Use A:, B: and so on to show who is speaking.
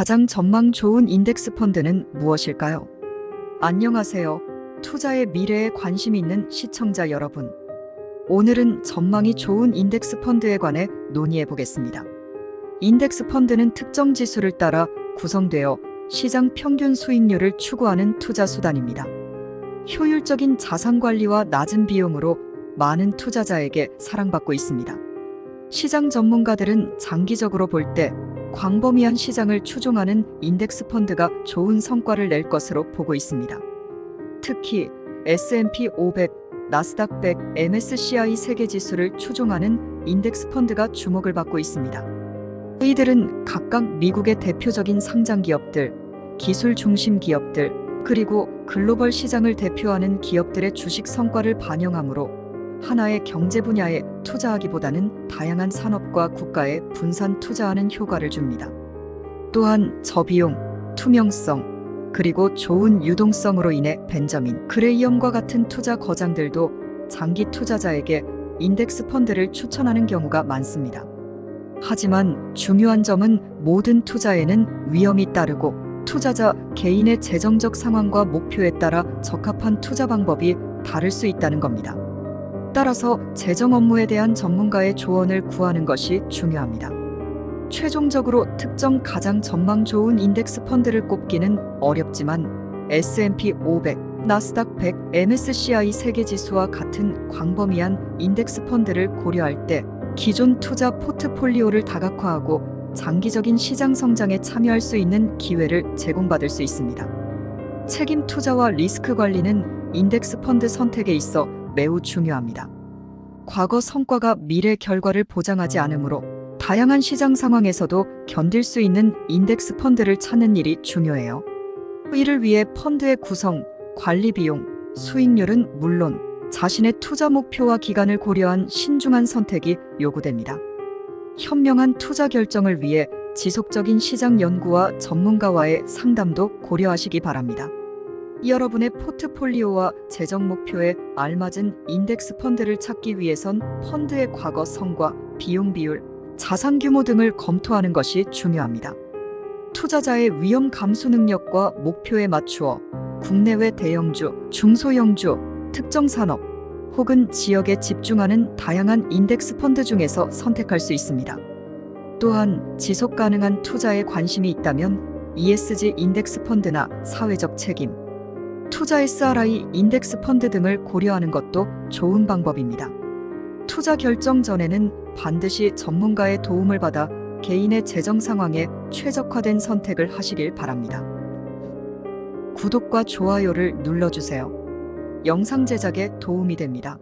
A: 가장 전망 좋은 인덱스 펀드는 무엇일까요? 안녕하세요. 투자의 미래에 관심 있는 시청자 여러분. 오늘은 전망이 좋은 인덱스 펀드에 관해 논의해 보겠습니다. 인덱스 펀드는 특정 지수를 따라 구성되어 시장 평균 수익률을 추구하는 투자 수단입니다. 효율적인 자산 관리와 낮은 비용으로 많은 투자자에게 사랑받고 있습니다. 시장 전문가들은 장기적으로 볼때 광범위한 시장을 추종하는 인덱스 펀드가 좋은 성과를 낼 것으로 보고 있습니다. 특히 S&P 500, 나스닥 100, MSCI 세계 지수를 추종하는 인덱스 펀드가 주목을 받고 있습니다. 이들은 각각 미국의 대표적인 상장 기업들, 기술 중심 기업들, 그리고 글로벌 시장을 대표하는 기업들의 주식 성과를 반영하므로 하나의 경제 분야에 투자하기보다는 다양한 산업과 국가에 분산 투자하는 효과를 줍니다. 또한 저비용, 투명성, 그리고 좋은 유동성으로 인해 벤저민 그레이엄과 같은 투자 거장들도 장기 투자자에게 인덱스 펀드를 추천하는 경우가 많습니다. 하지만 중요한 점은 모든 투자에는 위험이 따르고 투자자 개인의 재정적 상황과 목표에 따라 적합한 투자 방법이 다를 수 있다는 겁니다. 따라서 재정 업무에 대한 전문가의 조언을 구하는 것이 중요합니다. 최종적으로 특정 가장 전망 좋은 인덱스 펀드를 꼽기는 어렵지만 S&P 500, 나스닥 100, MSCI 세계 지수와 같은 광범위한 인덱스 펀드를 고려할 때 기존 투자 포트폴리오를 다각화하고 장기적인 시장 성장에 참여할 수 있는 기회를 제공받을 수 있습니다. 책임 투자와 리스크 관리는 인덱스 펀드 선택에 있어 매우 중요합니다. 과거 성과가 미래 결과를 보장하지 않으므로 다양한 시장 상황에서도 견딜 수 있는 인덱스 펀드를 찾는 일이 중요해요. 이를 위해 펀드의 구성, 관리 비용, 수익률은 물론 자신의 투자 목표와 기간을 고려한 신중한 선택이 요구됩니다. 현명한 투자 결정을 위해 지속적인 시장 연구와 전문가와의 상담도 고려하시기 바랍니다. 여러분의 포트폴리오와 재정 목표에 알맞은 인덱스 펀드를 찾기 위해선 펀드의 과거 성과, 비용 비율, 자산 규모 등을 검토하는 것이 중요합니다. 투자자의 위험 감수 능력과 목표에 맞추어 국내외 대형주, 중소형주, 특정 산업 혹은 지역에 집중하는 다양한 인덱스 펀드 중에서 선택할 수 있습니다. 또한 지속 가능한 투자에 관심이 있다면 ESG 인덱스 펀드나 사회적 책임, 투자 SRI 인덱스 펀드 등을 고려하는 것도 좋은 방법입니다. 투자 결정 전에는 반드시 전문가의 도움을 받아 개인의 재정 상황에 최적화된 선택을 하시길 바랍니다. 구독과 좋아요를 눌러주세요. 영상 제작에 도움이 됩니다.